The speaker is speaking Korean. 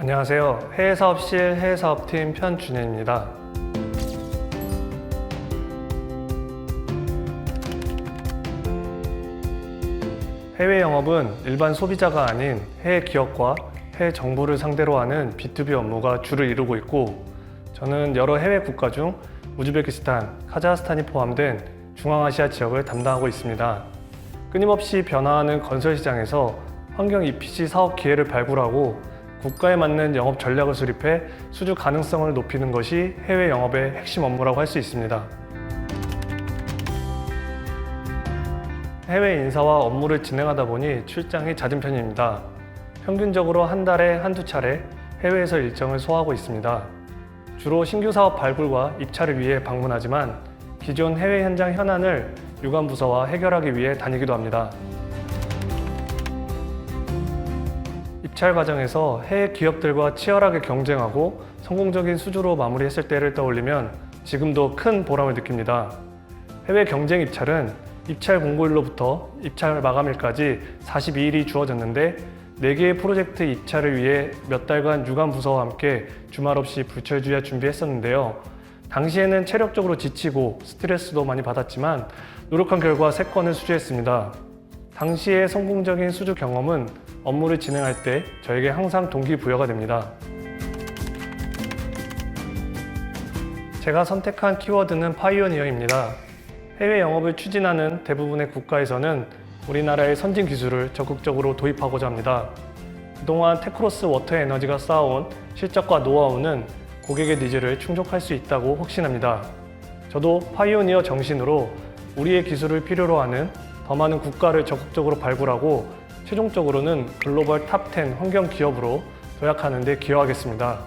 안녕하세요. 해외사업실 해외사업팀 편준현입니다. 해외 영업은 일반 소비자가 아닌 해외 기업과 해외 정부를 상대로 하는 B2B 업무가 주를 이루고 있고 저는 여러 해외 국가 중 우즈베키스탄, 카자흐스탄이 포함된 중앙아시아 지역을 담당하고 있습니다. 끊임없이 변화하는 건설 시장에서 환경 EPC 사업 기회를 발굴하고 국가에 맞는 영업 전략을 수립해 수주 가능성을 높이는 것이 해외 영업의 핵심 업무라고 할 수 있습니다. 해외 인사와 업무를 진행하다 보니 출장이 잦은 편입니다. 평균적으로 한 달에 한두 차례 해외에서 일정을 소화하고 있습니다. 주로 신규 사업 발굴과 입찰을 위해 방문하지만 기존 해외 현장 현안을 유관 부서와 해결하기 위해 다니기도 합니다. 입찰 과정에서 해외 기업들과 치열하게 경쟁하고 성공적인 수주로 마무리했을 때를 떠올리면 지금도 큰 보람을 느낍니다. 해외 경쟁 입찰은 입찰 공고일로부터 입찰 마감일까지 42일이 주어졌는데 4개의 프로젝트 입찰을 위해 몇 달간 유관 부서와 함께 주말 없이 불철주야 준비했었는데요. 당시에는 체력적으로 지치고 스트레스도 많이 받았지만 노력한 결과 3건을 수주했습니다. 당시의 성공적인 수주 경험은 업무를 진행할 때 저에게 항상 동기부여가 됩니다. 제가 선택한 키워드는 파이오니어입니다. 해외 영업을 추진하는 대부분의 국가에서는 우리나라의 선진 기술을 적극적으로 도입하고자 합니다. 그동안 테크로스 워터 에너지가 쌓아온 실적과 노하우는 고객의 니즈를 충족할 수 있다고 확신합니다. 저도 파이오니어 정신으로 우리의 기술을 필요로 하는 더 많은 국가를 적극적으로 발굴하고 최종적으로는 글로벌 탑10 환경 기업으로 도약하는 데 기여하겠습니다.